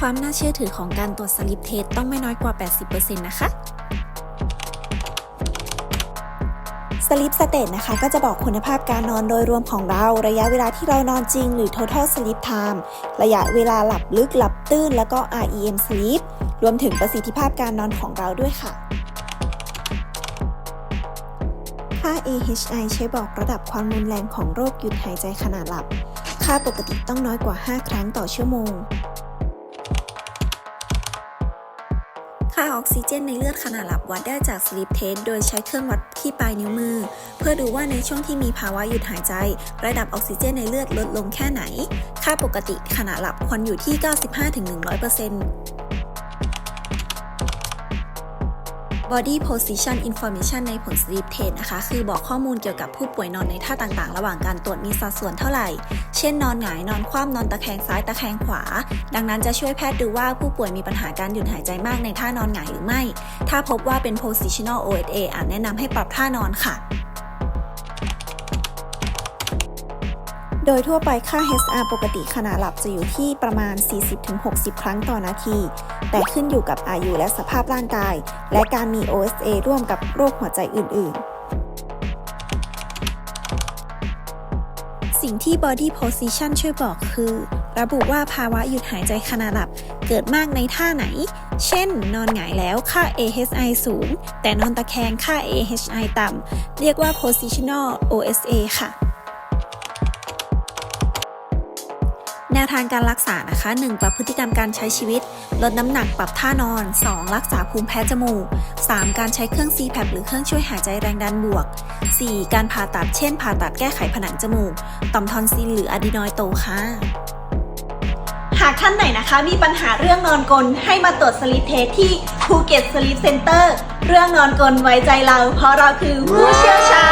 ความน่าเชื่อถือของการตรวจสลิปเทสต้องไม่น้อยกว่า 80%นะคะสลิปสเตตนะคะก็จะบอกคุณภาพการนอนโดยรวมของเรา ระยะเวลาที่เรานอนจริงหรือ total sleep time ระยะเวลาหลับลึกหลับตื้น แล้วก็ REM sleep รวมถึงประสิทธิภาพการนอนของเราด้วยค่ะ ค่า AHI ใช้บอกระดับความรุนแรงของโรคหยุดหายใจขณะหลับ ค่าปกติต้องน้อยกว่า 5 ครั้งต่อชั่วโมง ค่าออกซิเจนในเลือดขณะหลับวัดได้จากสลิปเทสโดยใช้เครื่องวัดที่ปลายนิ้วมือ เพื่อดูว่าในช่วงที่มีภาวะหยุดหายใจ ระดับออกซิเจนในเลือดลดลงแค่ไหน ค่าปกติขณะหลับควรอยู่ที่ 95-100% Body Position Information ในผล Sleep Test นะคะ คือบอกข้อมูลเกี่ยวกับผู้ป่วยนอนในท่าต่างๆ ระหว่างการตรวจมีสัดส่วนเท่าไหร่ เช่นนอนหงาย นอนคว่ำนอนตะแคงซ้ายตะแคงขวา ดังนั้นจะช่วยแพทย์ดูว่าผู้ป่วยมีปัญหาการหยุดหายใจมากในท่านอนหงายหรือไม่ ถ้าพบว่าเป็น positional OSA อาจแนะนำให้ปรับท่านอนค่ะ โดยทั่วไปค่า HR ปกติขณะหลับจะอยู่ที่ประมาณ 40-60 ครั้งต่อนาที แต่ขึ้นอยู่กับอายุและสภาพร่างกาย และการมี OSA ร่วมกับโรคหัวใจอื่น ๆสิ่งที่ body position ช่วยบอกคือ ระบุว่าภาวะหยุดหายใจขณะหลับ เกิดมากในท่าไหน เช่น นอนหงายแล้วค่า AHI สูง แต่นอนตะแคงค่า AHI ต่ำ เรียกว่า positional OSA ค่ะ วทางการรักษานะคะ 1. ปรับพฤติกรรมการใช้ชีวิต ลดน้ำหนักปรับท่านอน 2. รักษาภูมิแพ้จมูก 3. การใช้เครื่อง CPAP หรือเครื่องช่วยหายใจแรงดันบวก 4. การผ่าตัดเช่น ผ่าตัดแก้ไขผนังจมูก ต่อมทอนซิลหรืออะดีนอยโตค่ะหากท่านไหนนะคะมีปัญหาเรื่องนอนกลนให้มาตรวจสลิปเทสที่ภูเก็ตสลิปเซ็นเตอร์เรื่องนอนกลนไว้ใจเรา เพราะเราคือผู้เชี่ยวชาญ